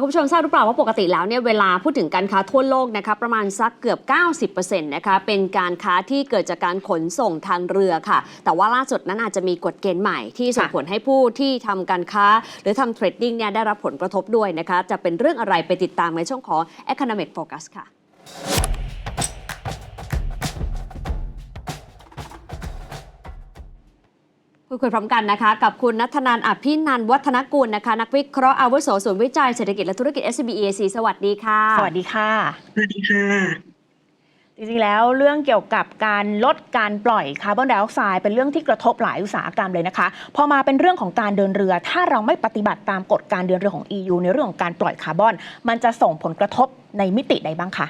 คุณผู้ชมทราบหรือเปล่าว่าปกติแล้วเนี่ยเวลาพูดถึงการค้าทั่วโลกนะคะประมาณสักเกือบ 90%นะคะเป็นการค้าที่เกิดจากการขนส่งทางเรือค่ะ แต่ว่าล่าสุดนั้นอาจจะมีกฎเกณฑ์ใหม่ที่ส่งผลให้ผู้ที่ทำการค้า หรือทำเทรดดิ้งเนี่ยได้รับผลกระทบด้วยนะคะจะเป็นเรื่องอะไรไปติดตามในช่วงของ Economic Focus ค่ะ พูดคุยพร้อมกันนะคะ กับคุณนัทนันท์อภินันท์วัฒนกุลนะคะ นักวิเคราะห์อาวุโสศูนย์วิจัยเศรษฐกิจและธุรกิจ SCB EAC สวัสดีค่ะ สวัสดีค่ะ สวัสดีค่ะ จริงๆแล้วเรื่องเกี่ยวกับการลดการปล่อยคาร์บอนไดออกไซด์เป็นเรื่องที่กระทบหลายอุตสาหกรรมเลยนะคะ พอมาเป็นเรื่องของการเดินเรือ ถ้าเราไม่ปฏิบัติตามกฎการเดินเรือของ EU ในเรื่องของการปล่อยคาร์บอน มันจะส่งผลกระทบในมิติใดบ้างคะ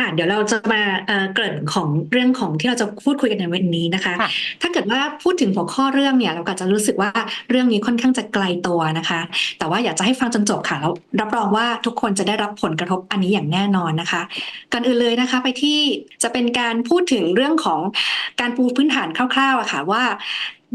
ค่ะเดี๋ยวเราจะมาเอ่อเกริ่นของเรื่องของที่เราจะพูดคุยกันในวันนี้นะคะค่ะถ้าเกิดว่าพูดถึงหัวข้อเรื่องเนี่ย เราก็จะรู้สึกว่าเรื่องนี้ค่อนข้างจะไกลตัวนะคะ แต่ว่าอยากจะให้ฟังจนจบค่ะแล้วรับรองว่าทุกคนจะได้รับผลกระทบอันนี้อย่างแน่นอนนะคะก่อนอื่นเลยนะคะไปที่จะเป็นการพูดถึงเรื่องของการปูพื้นฐานคร่าวๆอะค่ะว่า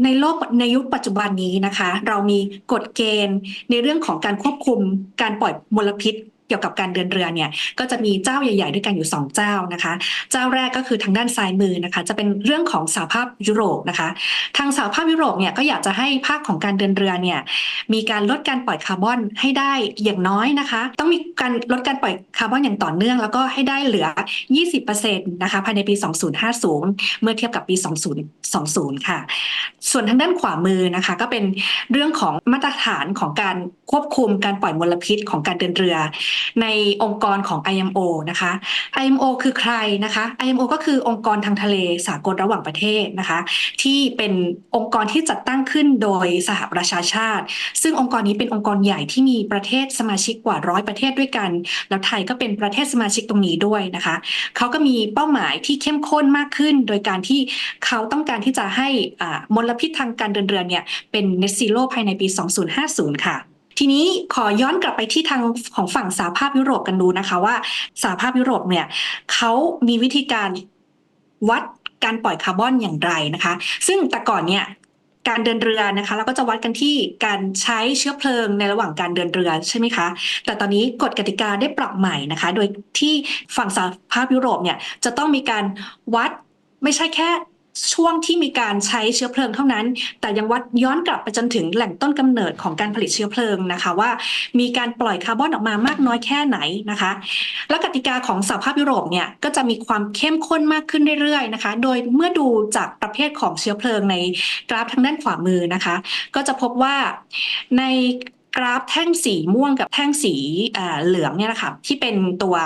ในโลกในยุคปัจจุบันนี้นะคะ เรามีกฎเกณฑ์ในเรื่องของการควบคุมการปล่อยมลพิษ เกี่ยวกับการเดินเรือเนี่ยก็จะมีเจ้าใหญ่ ๆ ด้วยกันอยู่ 2 เจ้านะคะ เจ้าแรกก็คือทางด้านซ้ายมือนะคะ จะเป็นเรื่องของสหภาพยุโรปนะคะ ทางสหภาพยุโรปเนี่ยก็อยากจะให้ภาคของการเดินเรือเนี่ยมีการลดการปล่อยคาร์บอนให้ได้อย่างน้อยนะคะ ต้องมีการลดการปล่อยคาร์บอนอย่างต่อเนื่อง แล้วก็ให้ได้เหลือ 20%นะคะภายในปี 2050 เมื่อเทียบกับปี 2020 ค่ะ ส่วนทางด้านขวามือนะคะ ก็เป็นเรื่องของมาตรฐานของการควบคุมการปล่อยมลพิษของการเดินเรือในองค์กรของ IMO นะคะ IMO คือใครนะคะ IMO ก็คือองค์กรทางทะเลสากลระหว่างประเทศนะคะ ที่เป็นองค์กรที่จัดตั้งขึ้นโดยสหประชาชาติ ซึ่งองค์กรนี้เป็นองค์กรใหญ่ที่มีประเทศสมาชิกกว่าร้อยประเทศด้วยกัน แล้วไทยก็เป็นประเทศสมาชิกตรงนี้ด้วยนะคะเขาก็มีเป้าหมายที่เข้มข้นมากขึ้น โดยการที่เขาต้องการที่จะให้มลพิษทางการเดินเรือเนี่ยเป็น net zero ภายในปี 2050 ค่ะ ทีนี้ขอย้อนกลับไปที่ทางของฝั่งสหภาพยุโรปกันดูนะคะว่าสหภาพยุโรปเนี่ยเขามีวิธีการวัดการปล่อยคาร์บอนอย่างไรนะคะ ซึ่งแต่ก่อนเนี่ยการเดินเรือนะคะเราก็จะวัดกันที่การใช้เชื้อเพลิงในระหว่างการเดินเรือใช่ไหมคะ แต่ตอนนี้กฎกติกาได้ปรับใหม่นะคะ โดยที่ฝั่งสหภาพยุโรปเนี่ยจะต้องมีการวัดไม่ใช่แค่ ช่วงที่มีการใช้เชื้อเพลิงเท่านั้น แต่ยังวัดย้อนกลับไปจนถึงแหล่งต้นกำเนิดของการผลิตเชื้อเพลิงนะคะ ว่ามีการปล่อยคาร์บอนออกมามากน้อยแค่ไหนนะคะ และกติกาของสหภาพยุโรปเนี่ยก็จะมีความเข้มข้นมากขึ้นเรื่อยๆนะคะ โดยเมื่อดูจากประเภทของเชื้อเพลิงในกราฟทางด้านขวามือนะคะ ก็จะพบว่าใน กราฟแท่งสีม่วงกับแท่งสีเหลืองเนี่ยนะคะที่เป็นตัว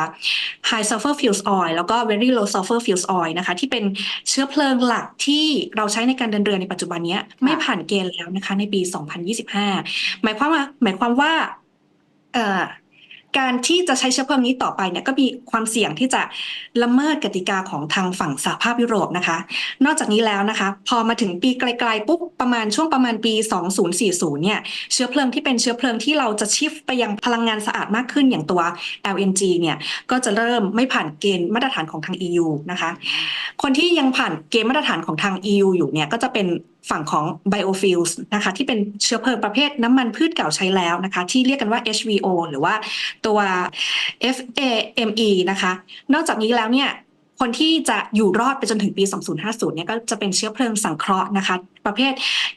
high sulfur fuel oil แล้วก็ very low sulfur fuel oil นะคะที่เป็นเชื้อเพลิงหลักที่เราใช้ในการเดินเรือในปัจจุบันเนี้ยไม่ผ่านเกณฑ์แล้วนะคะในปี 2025 หมายความว่าหมายความว่า การที่จะใช้เชื้อเพลิงนี้ต่อไปเนี่ยก็มีความเสี่ยงที่จะละเมิดกติกาของทางฝั่งสหภาพยุโรปนะคะ นอกจากนี้แล้วนะคะ พอมาถึงปีไกลๆปุ๊บประมาณช่วงประมาณปี 2040 เนี่ยเชื้อเพลิงที่เป็นเชื้อเพลิงที่เราจะชิฟไปยังพลังงานสะอาดมากขึ้นอย่างตัว LNG เนี่ยก็จะเริ่มไม่ผ่านเกณฑ์มาตรฐานของทาง EU นะคะ คนที่ยังผ่านเกณฑ์มาตรฐานของทาง EU อยู่เนี่ยก็จะเป็น ฝั่งของ biofuels นะคะที่เป็นเชื้อเพลิงประเภทน้ำมันพืชเก่าใช้แล้วนะคะที่เรียกกันว่า HVO หรือว่าตัว FAME นะคะ นอกจากนี้แล้วเนี่ยคนที่จะอยู่รอดไปจนถึงปี 2050 เนี่ยก็จะเป็นเชื้อเพลิงสังเคราะห์นะคะ ประเภท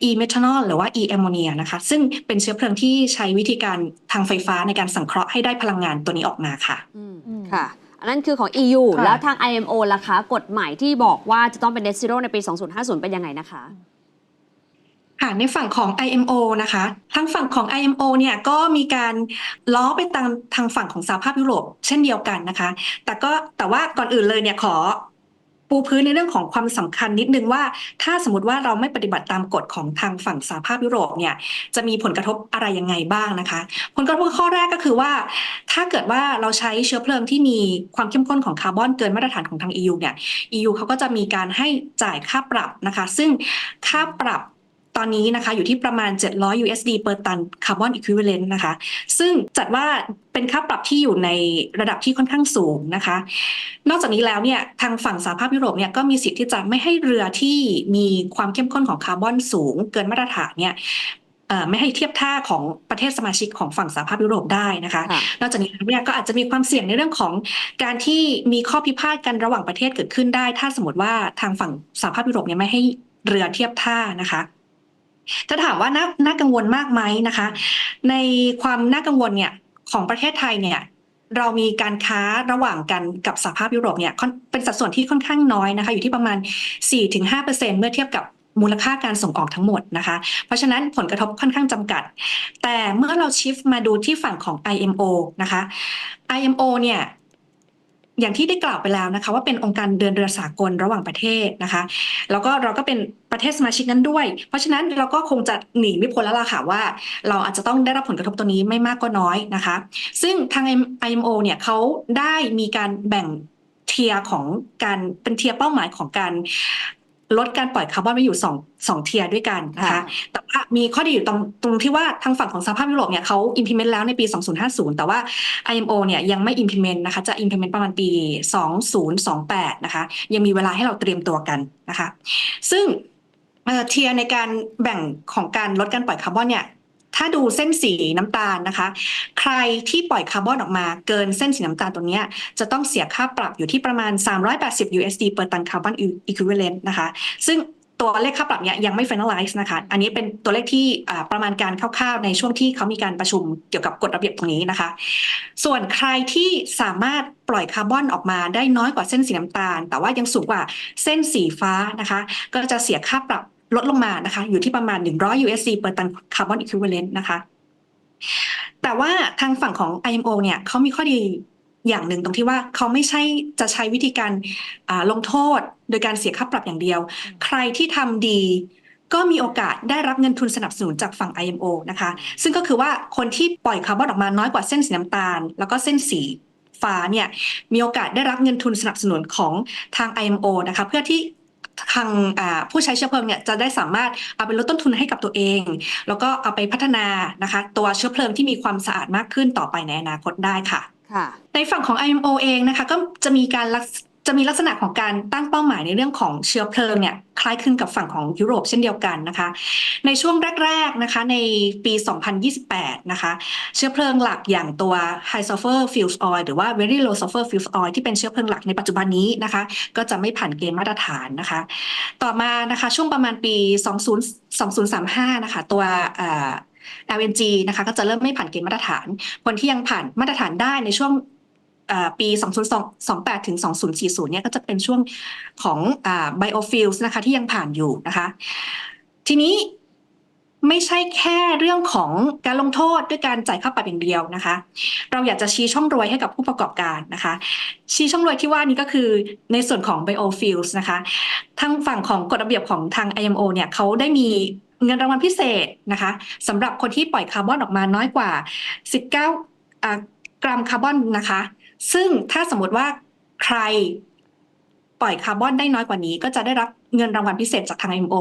e-methanol หรือว่า e-ammonia นะคะ ซึ่งเป็นเชื้อเพลิงที่ใช้วิธีการทางไฟฟ้าในการสังเคราะห์ให้ได้พลังงานตัวนี้ออกมาค่ะอืมอืมค่ะ อันนั้นคือของ EU ค่ะแล้วทาง IMO ล่ะคะ กฎใหม่ที่บอกว่าจะต้องเป็น net zero ในปี 2050 เป็นยังไงนะคะ ค่ะในฝั่งของ IMO นะคะทางฝั่งของ IMO เนี่ยก็มีการล้อไปตามทางฝั่งของสหภาพยุโรปเช่นเดียวกันนะคะ แต่ก็แต่ว่าก่อนอื่นเลยเนี่ยขอปูพื้นในเรื่องของความสำคัญนิดนึงว่า ถ้าสมมติว่าเราไม่ปฏิบัติตามกฎของทางฝั่งสหภาพยุโรปเนี่ยจะมีผลกระทบอะไรยังไงบ้างนะคะ ผลกระทบข้อแรกก็คือว่า ถ้าเกิดว่าเราใช้เชื้อเพลิงที่มีความเข้มข้นของคาร์บอนเกินมาตรฐานของทาง EU เนี่ย EU เขาก็จะมีการให้จ่ายค่าปรับนะคะ ซึ่งค่าปรับ ตอนนี้นะคะอยู่ที่ประมาณ 700 USD per ตันคาร์บอนอิควิเวเลนต์นะคะ ซึ่งจัดว่าเป็นค่าปรับที่อยู่ในระดับที่ค่อนข้างสูงนะคะ นอกจากนี้แล้วเนี่ยทางฝั่งสหภาพยุโรปเนี่ยก็มีสิทธิ์ที่จะไม่ให้เรือที่มีความเข้มข้นของคาร์บอนสูง เกินมาตรฐานเนี่ยเอ่อไม่ให้เทียบท่าของประเทศสมาชิกของฝั่งสหภาพยุโรปได้นะคะค่ะนอกจากนี้แล้วเนี่ยก็อาจจะมีความเสี่ยงในเรื่องของการที่มีข้อพิพาทกันระหว่างประเทศเกิดขึ้นได้ ถ้าสมมติว่าทางฝั่งสหภาพยุโรปเนี่ยไม่ให้เรือเทียบท่านะคะ ถ้าถามว่าน่านากังวลมากไหมนะคะ ในความน่ากังวลเนี่ยของประเทศไทยเนี่ยเรามีการค้าระหว่างกันกับสหภาพยุโรปเนี่ยเป็นสัดส่วนที่ค่อนข้างน้อยนะคะ อยู่ที่ประมาณ 4-5%เมื่อเทียบกับมูลค่าการส่งออกทั้งหมดนะคะ เพราะฉะนั้นผลกระทบค่อนข้างจำกัด แต่เมื่อเราชิฟมาดูที่ฝั่งของ IMO นะคะ IMO เนี่ย อย่างที่ได้กล่าวไปแล้วนะคะ ว่าเป็นองค์การเดินเรือสากลระหว่างประเทศนะคะ แล้วก็เราก็เป็นประเทศสมาชิกนั้นด้วย เพราะฉะนั้นเราก็คงจะหนีไม่พ้นแล้วล่ะค่ะว่า เราอาจจะต้องได้รับผลกระทบตัวนี้ไม่มากก็น้อยนะคะ ซึ่งทาง IMO เนี่ยเขาได้มีการแบ่งเทียร์ของการเป็นเทียร์เป้าหมายของการ ลดการปล่อยคาร์บอนไว้อยู่สองสองเทียร์ด้วยกันนะคะค่ะแต่ว่ามีข้อดีอยู่ตรงตรงที่ว่าทางฝั่งของสหภาพยุโรปเนี่ยเขา implement แล้วในปี 2050 แต่ว่า IMO เนี่ยยังไม่ implement นะคะจะ implement ประมาณปี 2028 นะคะยังมีเวลาให้เราเตรียมตัวกันนะคะ ซึ่งเอ่อเทียร์ในการแบ่งของการลดการปล่อยคาร์บอนเนี่ย ถ้าดูเส้นสีน้ำตาลนะคะ ใครที่ปล่อยคาร์บอนออกมาเกินเส้นสีน้ำตาลตัวนี้จะต้องเสียค่าปรับอยู่ที่ประมาณ 380 USD per ตันคาร์บอน equivalent นะคะ ซึ่งตัวเลขค่าปรับเนี้ยยังไม่ finalize นะคะ อันนี้เป็นตัวเลขที่ประมาณการคร่าวๆ ในช่วงที่เขามีการประชุมเกี่ยวกับกฎระเบียบตรงนี้นะคะ ส่วนใครที่สามารถปล่อยคาร์บอนออกมาได้น้อยกว่าเส้นสีน้ำตาล แต่ว่ายังสูงกว่าเส้นสีฟ้านะคะ ก็จะเสียค่าปรับ ลดลงมานะคะ อยู่ที่ประมาณ 100 USD per ตันคาร์บอน equivalent นะคะ แต่ว่าทางฝั่งของ IMO เนี่ยเขามีข้อดีอย่างหนึ่งตรงที่ว่าเขาไม่ใช่จะใช้วิธีการอ่าลงโทษโดยการเสียค่าปรับอย่างเดียว ใครที่ทำดีก็มีโอกาสได้รับเงินทุนสนับสนุนจากฝั่ง IMO นะคะ ซึ่งก็คือว่าคนที่ปล่อยคาร์บอนออกมาน้อยกว่าเส้นสีน้ำตาล แล้วก็เส้นสีฟ้าเนี่ยมีโอกาสได้รับเงินทุนสนับสนุนของทาง IMO นะคะ เพื่อที่ ทางอ่าผู้ใช้เชื้อเพลิงเนี่ยจะได้สามารถเอาไปลดต้นทุนให้กับตัวเอง แล้วก็เอาไปพัฒนานะคะตัวเชื้อเพลิงที่มีความสะอาดมากขึ้นต่อไปในอนาคตได้ค่ะค่ะในฝั่งของ IMO เองนะคะก็จะมีการลักษ จะมีลักษณะของการตั้งเป้าหมายในเรื่องของเชื้อเพลิงเนี่ยคล้ายคลึงกับฝั่งของยุโรปเช่นเดียวกันนะคะ ในช่วงแรกๆนะคะในปี 2028 นะคะ เชื้อเพลิงหลักอย่างตัว High Sulfur Fuel Oil หรือว่า Very Low Sulfur Fuel Oil ที่เป็นเชื้อเพลิงหลักในปัจจุบันนี้นะคะ ก็จะไม่ผ่านเกณฑ์มาตรฐานนะคะ ต่อมานะคะช่วงประมาณปี 20 2035 นะคะตัว LNG นะคะก็จะเริ่มไม่ผ่านเกณฑ์มาตรฐาน คนที่ยังผ่านมาตรฐานได้ในช่วง ปี 2028 ถึง 2040 เนี่ยก็จะเป็นช่วงของอ biofuels นะคะที่ยังผ่านอยู่นะคะ ทีนี้ไม่ใช่แค่เรื่องของการลงโทษด้วยการจ่ายค่าปรับอย่างเดียวนะคะ เราอยากจะชี้ช่องรวยให้กับผู้ประกอบการนะคะ ชี้ช่องรวยที่ว่านี้ก็คือในส่วนของ biofuels นะคะ ทางฝั่งของกฎระเบียบของทาง IMO เนี่ยเขาได้มีเงินรางวัลพิเศษนะคะสำหรับคนที่ปล่อยคาร์บอนออกมาน้อยกว่า 19อ่ากรัมคาร์บอนนะคะ ซึ่งถ้าสมมติว่าใครปล่อยคาร์บอนได้น้อยกว่านี้ ก็จะได้รับเงินรางวัลพิเศษจากทาง IMO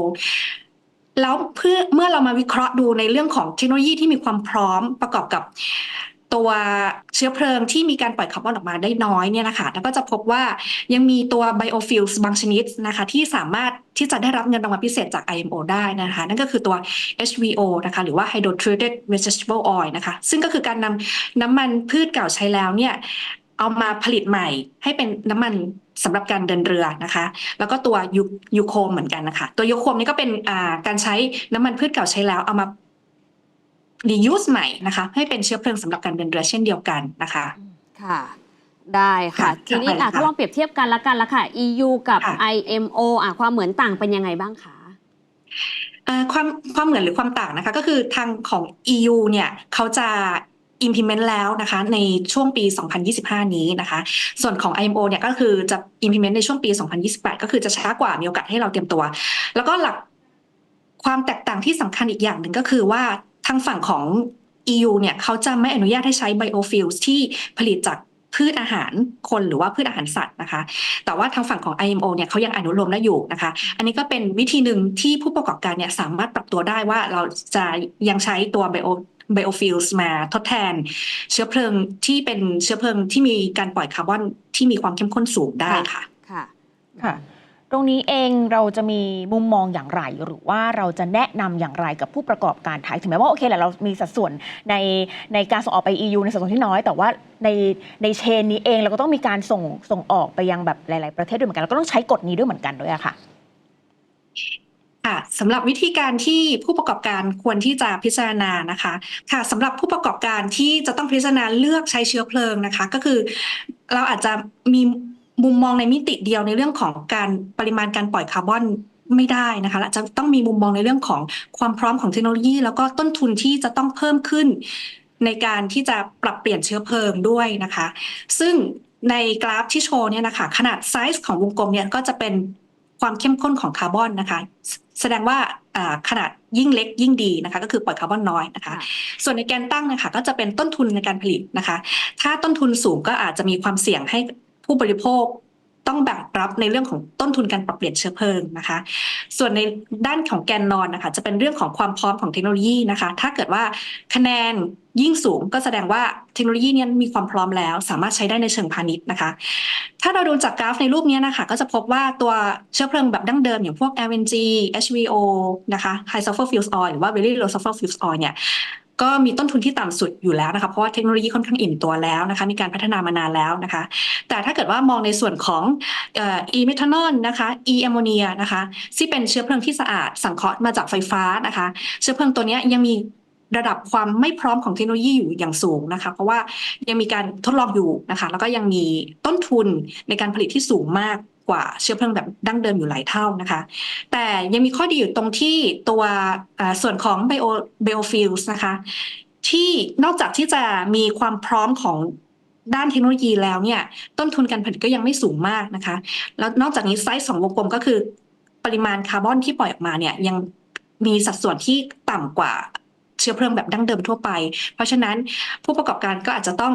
แล้วเพื่อเมื่อเรามาวิเคราะห์ดูในเรื่องของเทคโนโลยีที่มีความพร้อมประกอบกับตัวเชื้อเพลิงที่มีการปล่อยคาร์บอนออกมาได้น้อยเนี่ยนะคะแล้วก็จะพบว่ายังมีตัว biofuels บางชนิดนะคะที่สามารถที่จะได้รับเงินรางวัลพิเศษจาก IMO ได้นะคะ นั่นก็คือตัว HVO นะคะหรือว่า hydrotreated vegetable oil นะคะ ซึ่งก็คือการนำน้ำมันพืชเก่าใช้แล้วเนี่ย เอามาผลิตใหม่ให้เป็นน้ำมันสำหรับการเดินเรือนะคะ แล้วก็ตัวยูยูโคมเหมือนกันนะคะ ตัวยูโคมนี่ก็เป็นอ่าการใช้น้ำมันพืชเก่าใช้แล้วเอามา reuse ใหม่นะคะ ให้เป็นเชื้อเพลิงสำหรับการเดินเรือเช่นเดียวกันนะคะ ค่ะได้ค่ะค่ะทีนี้ค่ะอะถ้าลองเปรียบเทียบกันละกันละค่ะ EU กับค่ะ IMO อะความเหมือนต่างเป็นยังไงบ้างคะอ่าความความเหมือนหรือความต่างนะคะ ก็คือทางของ EU เนี่ยเขาจะ implement แล้วนะคะในช่วงปี 2025 นี้นะคะ ส่วนของ IMO เนี่ยก็คือจะ implement ในช่วงปี 2028 ก็คือจะช้ากว่ามีโอกาสให้เราเตรียมตัว แล้วก็หลักความแตกต่างที่สำคัญอีกอย่างหนึ่งก็คือว่าทางฝั่งของ EU เนี่ยเขาจะไม่อนุญาตให้ใช้ biofuels ที่ผลิตจากพืชอาหารคนหรือว่าพืชอาหารสัตว์นะคะ แต่ว่าทางฝั่งของ IMO เนี่ยเขายังอนุโลมได้อยู่นะคะ อันนี้ก็เป็นวิธีหนึ่งที่ผู้ประกอบการเนี่ยสามารถปรับตัวได้ว่าเราจะยังใช้ตัว bio biofuels มาทดแทน เชื้อเพลิงที่เป็นเชื้อเพลิงที่มีการปล่อยคาร์บอนที่มีความเข้มข้นสูงได้ค่ะค่ะค่ะ ตรงนี้เองเราจะมีมุมมองอย่างไร หรือว่าเราจะแนะนำอย่างไรกับผู้ประกอบการไทย ถึงแม้ว่าโอเคแหละเรามีสัดส่วนในในการส่งออกไป EU ในสัดส่วนที่น้อย แต่ว่าในในเชนนี้เองเราก็ต้องมีการส่งส่งออกไปยังแบบหลาย ๆ ประเทศด้วยเหมือนกันเราก็ต้องใช้กฎนี้ด้วยเหมือนกันด้วยอะค่ะ ค่ะสำหรับวิธีการที่ผู้ประกอบการควรที่จะพิจารณานะคะค่ะสำหรับผู้ประกอบการที่จะต้องพิจารณาเลือกใช้เชื้อเพลิงนะคะ ก็คือเราอาจจะมีมุมมองในมิติเดียวในเรื่องของการปริมาณการปล่อยคาร์บอนไม่ได้นะคะอาจจะต้องมีมุมมองในเรื่องของความพร้อมของเทคโนโลยี แล้วก็ต้นทุนที่จะต้องเพิ่มขึ้น ในการที่จะปรับเปลี่ยนเชื้อเพลิงด้วยนะคะ ซึ่งในกราฟที่โชว์เนี่ยนะคะขนาดไซส์ของวงกลมเนี่ยก็จะเป็น ความเข้มข้นของคาร์บอนนะคะ แสดงว่าอ่าขนาดยิ่งเล็กยิ่งดีนะคะ ก็คือปล่อยคาร์บอนน้อยนะคะค่ะส่วนในแกนตั้งนะคะก็จะเป็นต้นทุนในการผลิตนะคะ ถ้าต้นทุนสูงก็อาจจะมีความเสี่ยงให้ผู้บริโภค ต้องแบกรับในเรื่องของต้นทุนการปรับเปลี่ยนเชื้อเพลิงนะคะ ส่วนในด้านของแกนนอนนะคะ จะเป็นเรื่องของความพร้อมของเทคโนโลยีนะคะ ถ้าเกิดว่าคะแนนยิ่งสูงก็แสดงว่าเทคโนโลยีนี้มีความพร้อมแล้ว สามารถใช้ได้ในเชิงพาณิชย์นะคะ ถ้าเราดูจากกราฟในรูปนี้นะคะ ก็จะพบว่าตัวเชื้อเพลิงแบบดั้งเดิม อย่างพวก LNG HVO นะคะ High Sulfur Fuel Oil หรือว่า Very Low Sulfur Fuel Oil เนี่ย ก็มีต้นทุนที่ต่ำสุดอยู่แล้วนะคะเพราะว่าเทคโนโลยีค่อนข้างอิ่มตัวแล้วนะคะมีการพัฒนามานานแล้วนะคะ แต่ถ้าเกิดว่ามองในส่วนของเอ่อเมทานอลนะคะ e แอมโมเนียนะคะที่เป็นเชื้อเพลิงที่สะอาดสังเคราะห์มาจากไฟฟ้านะคะ เชื้อเพลิงตัวนี้ยังมีระดับความไม่พร้อมของเทคโนโลยีอยู่อย่างสูงนะคะ เพราะว่ายังมีการทดลองอยู่นะคะ แล้วก็ยังมีต้นทุนในการผลิตที่สูงมาก กว่าเชื้อเพลิงแบบดั้งเดิมอยู่หลายเท่านะคะ แต่ยังมีข้อดีอยู่ตรงที่ตัวส่วนของ bio biofuels นะคะที่นอกจากที่จะมีความพร้อมของด้านเทคโนโลยีแล้วเนี่ยต้นทุนการผลิตก็ยังไม่สูงมากนะคะ แล้วนอกจากนี้ไซส์ของวงกลมก็คือปริมาณคาร์บอนที่ปล่อยออกมาเนี่ยยังมีสัดส่วนที่ต่ำกว่าเชื้อเพลิงแบบดั้งเดิมทั่วไป เพราะฉะนั้นผู้ประกอบการก็อาจจะต้อง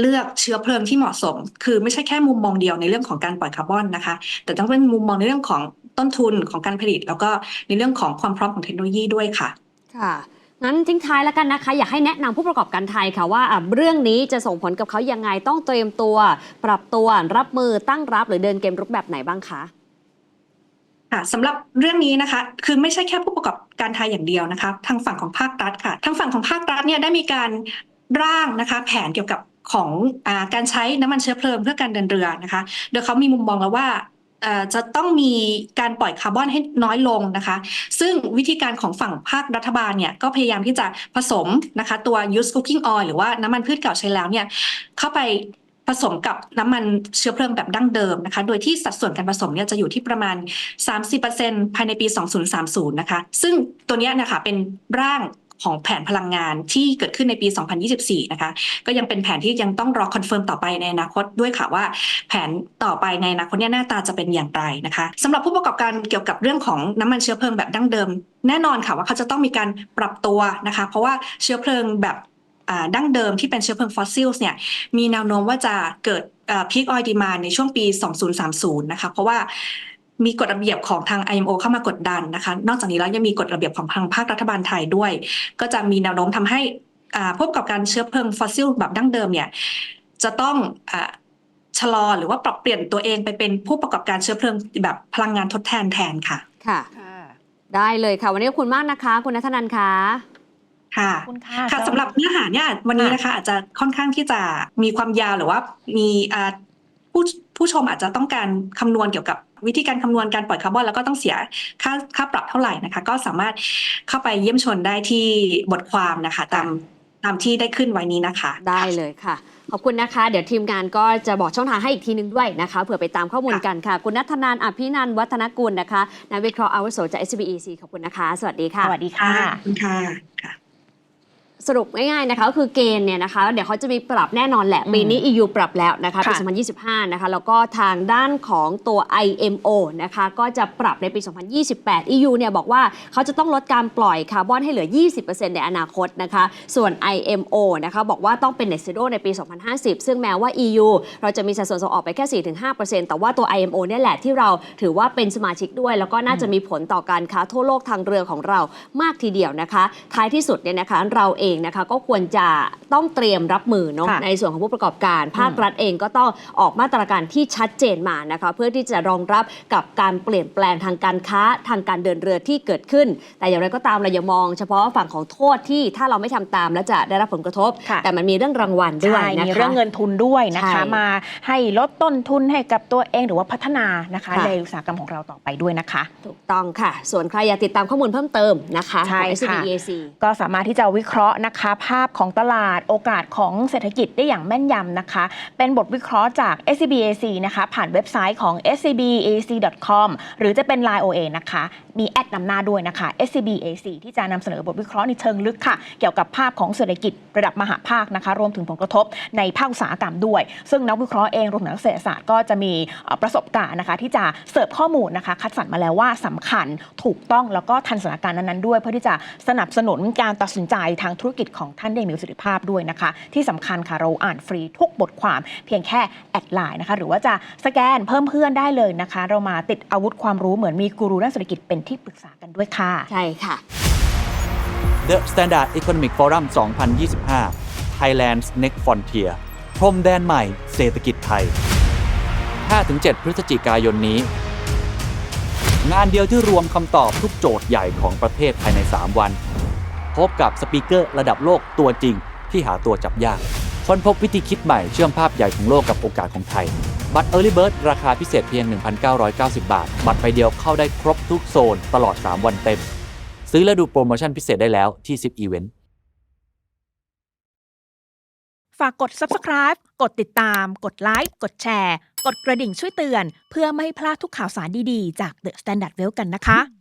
เลือกเชื้อเพลิงที่เหมาะสม คือไม่ใช่แค่มุมมองเดียวในเรื่องของการปล่อยคาร์บอนนะคะ แต่ต้องเป็นมุมมองในเรื่องของต้นทุนของการผลิต แล้วก็ในเรื่องของความพร้อมของเทคโนโลยีด้วยค่ะ ค่ะ งั้นทิ้งท้ายแล้วกันนะคะ อยากให้แนะนำผู้ประกอบการไทยค่ะว่าอะเรื่องนี้จะส่งผลกับเขายังไงต้องเตรียมตัว ปรับตัวรับมือตั้งรับหรือเดินเกมรุกแบบไหนบ้างคะค่ะสำหรับเรื่องนี้นะคะ คือไม่ใช่แค่ผู้ประกอบการไทยอย่างเดียวนะคะ ทางฝั่งของภาครัฐค่ะ ทางฝั่งของภาครัฐเนี่ยได้มีการร่างนะคะ แผนเกี่ยวกับ ของอการใช้น้ำมันเชื้อเพลิงเพื่อการเดินเรือนะคะ โดยเขามีมุมมองแล้วว่าจะต้องมีการปล่อยคาร์บอนให้น้อยลงนะคะ ซึ่งวิธีการของฝั่งภาครัฐบาลเนี่ยก็พยายามที่จะผสมนะคะตัว used cooking oil หรือว่าน้ำมันพืชเก่าใช้แล้วเนี่ยเข้าไปผสมกับน้ำมันเชื้อเพลิงแบบดั้งเดิมนะคะ โดยที่สัดส่วนการผสมเนี่ยจะอยู่ที่ประมาณ 30%ภายในปี 2030 นะคะ ซึ่งตัวเนี้ยนะคะเป็นร่าง ของแผนพลังงานที่เกิดขึ้นในปี 2024 นะคะ ก็ยังเป็นแผนที่ยังต้องรอคอนเฟิร์มต่อไปในอนาคตด้วยค่ะว่า แผนต่อไปในอนาคตเนี่ยหน้าตาจะเป็นอย่างไรนะคะสำหรับผู้ประกอบการเกี่ยวกับเรื่องของน้ำมันเชื้อเพลิงแบบดั้งเดิม แน่นอนค่ะว่าเขาจะต้องมีการปรับตัวนะคะ เพราะว่าเชื้อเพลิงแบบดั้งเดิมที่เป็นเชื้อเพลิงฟอสซิลส์เนี่ยมีแนวโน้มว่าจะเกิดพีคออยดีมาในช่วงปี 2030 นะคะ เพราะว่า มีกฎระเบียบของทาง IMO เข้ามากดดันนะคะ นอกจากนี้แล้วยังมีกฎระเบียบของทางภาครัฐบาลไทยด้วย ก็จะมีแนวโน้มทำให้อ่าผู้ประกอบการเชื้อเพลิงฟอสซิลแบบดั้งเดิมเนี่ยจะต้องอาชะลอหรือว่าปรับเปลี่ยนตัวเองไปเป็นผู้ประกอบการเชื้อเพลิงแบบพลังงานทดแทนแทนค่ะค่ะ ได้เลยค่ะ วันนี้ขอบคุณมากนะคะ คุณนัทนันค่ะค่ะขอบคุณค่ะค่ะสำหรับเนื้อหาเนี่ยวันนี้นะคะ อาจจะค่อนข้างที่จะมีความยาวหรือว่ามีอ่าผู้ ผู้ชมอาจจะต้องการคำนวณเกี่ยวกับวิธีการคำนวณการปล่อยคาร์บอนแล้วก็ต้องเสียค่าค่าปรับเท่าไหร่นะคะ ก็สามารถเข้าไปเยี่ยมชมได้ที่บทความนะคะ ตามตามที่ได้ขึ้นไว้นี้นะคะ ได้เลยค่ะ ขอบคุณนะคะ เดี๋ยวทีมงานก็จะบอกช่องทางให้อีกทีนึงด้วยนะคะ เผื่อไปตามข้อมูลกันค่ะ คุณนัทนันอภินันท์วัฒนกุลนะคะนักวิเคราะห์อาวุโสจาก SBEC ขอบคุณนะคะ สวัสดีค่ะ สวัสดีค่ะ ขอบคุณค่ะค่ะ สรุปง่ายๆนะคะก็คือเกณฑ์เนี่ยนะคะเดี๋ยวเขาจะมีปรับแน่นอนแหละอืมปีนี้ EU ปรับแล้วนะคะปี ค่ะ 2025 นะคะแล้วก็ทางด้านของตัว IMO นะคะก็จะปรับในปี 2028 EU เนี่ยบอกว่าเขาจะต้องลดการปล่อยคาร์บอนให้เหลือ 20%ในอนาคตนะคะส่วน IMO นะคะบอกว่าต้องเป็น net zero ในปี 2050 ซึ่งแม้ว่า EU เราจะมีสัดส่วนส่งออกไปแค่ 4-5%แต่ว่าตัว IMO เนี่ยแหละที่เราถือว่าเป็นสมาชิกด้วย แล้วก็น่าจะมีผลต่อการค้าทั่วโลกทางเรือของเรามากทีเดียวนะคะ ท้ายที่สุดเนี่ยนะคะเราเององนะคะก็ควรจะต้องเตรียมรับมือเนาะค่ะในส่วนของผู้ประกอบการ ภาครัฐเองก็ต้องออกมาตรการที่ชัดเจนมานะคะเพื่อที่จะรองรับกับการเปลี่ยนแปลงทางการค้าทางการเดินเรือที่เกิดขึ้น แต่อย่างไรก็ตามเราอย่ามอง เฉพาะฝั่งของโทษที่ถ้าเราไม่ทำตามแล้วจะได้รับผลกระทบ ค่ะ แต่มันมีเรื่องรางวัลด้วยใช่นะคะ มีเรื่องเงินทุนด้วยนะคะ ใช่มาให้ลดต้นทุนให้กับตัวเองหรือว่าพัฒนานะคะ ค่ะ ในอุตสาหกรรมของเราต่อไปด้วยนะคะ ถูกต้องค่ะ ส่วนใครอยากติดตามข้อมูลเพิ่มเติมนะคะใช่ของ ค่ะ SBEAC ก็สามารถที่จะวิเคราะห์นะคะภาพของตลาดโอกาสของเศรษฐกิจได้อย่างแม่นยำนะคะ เป็นบทวิเคราะห์จาก SCBAC นะคะผ่านเว็บไซต์ของ scbac.com หรือจะเป็น Line OA นะคะ มีแอดนำหน้าด้วยนะคะ SCBAC ที่จะนำเสนอบทวิเคราะห์ในเชิงลึกค่ะ เกี่ยวกับภาพของเศรษฐกิจระดับมหาภาคนะคะ รวมถึงผลกระทบในภาคอุตสาหกรรมด้วย ซึ่งนักวิเคราะห์เองรวมถึงนักเศรษฐศาสตร์ก็จะมีประสบการณ์นะคะ ที่จะเสิร์ฟข้อมูลนะคะ คัดสรรมาแล้วว่าสำคัญถูกต้องแล้วก็ทันสถานการณ์นั้นๆด้วย เพื่อที่จะสนับสนุนการตัดสินใจทางธุรกิจของท่านได้มีประสิทธิภาพด้วยนะคะ ที่สำคัญค่ะเราอ่านฟรีทุกบทความเพียงแค่แอดไลน์นะคะ หรือว่าจะสแกนเพิ่มเพื่อนได้เลยนะคะ เรามาติดอาวุธความรู้เหมือนมีกูรูด้านเศรษฐกิจเป็นที่ปรึกษากันด้วยค่ะ ใช่ค่ะ The Standard Economic Forum 2025 Thailand's Next Frontier พรมแดนใหม่เศรษฐกิจไทย 5-7 พฤศจิกายนนี้ งานเดียวที่รวมคำตอบทุกโจทย์ใหญ่ของประเทศภายใน 3 วัน พบกับสปีกเกอร์ระดับโลกตัวจริง ที่หาตัวจับยากค้นพบวิธีคิดใหม่เชื่อมภาพใหญ่ของโลกกับโอกาสของไทย บัตร Early Bird ราคาพิเศษเพียง 1,990 บาท บัตรใบเดียวเข้าได้ครบทุกโซนตลอด 3 วันเต็ม ซื้อและดูโปรโมชั่นพิเศษได้แล้วที่ 10 Event ฝากกด subscribe กดติดตาม กดไลค์ กดแชร์ กดกระดิ่งช่วยเตือน เพื่อไม่ให้พลาดทุกข่าวสารดีๆ จาก The Standard Well กันนะคะ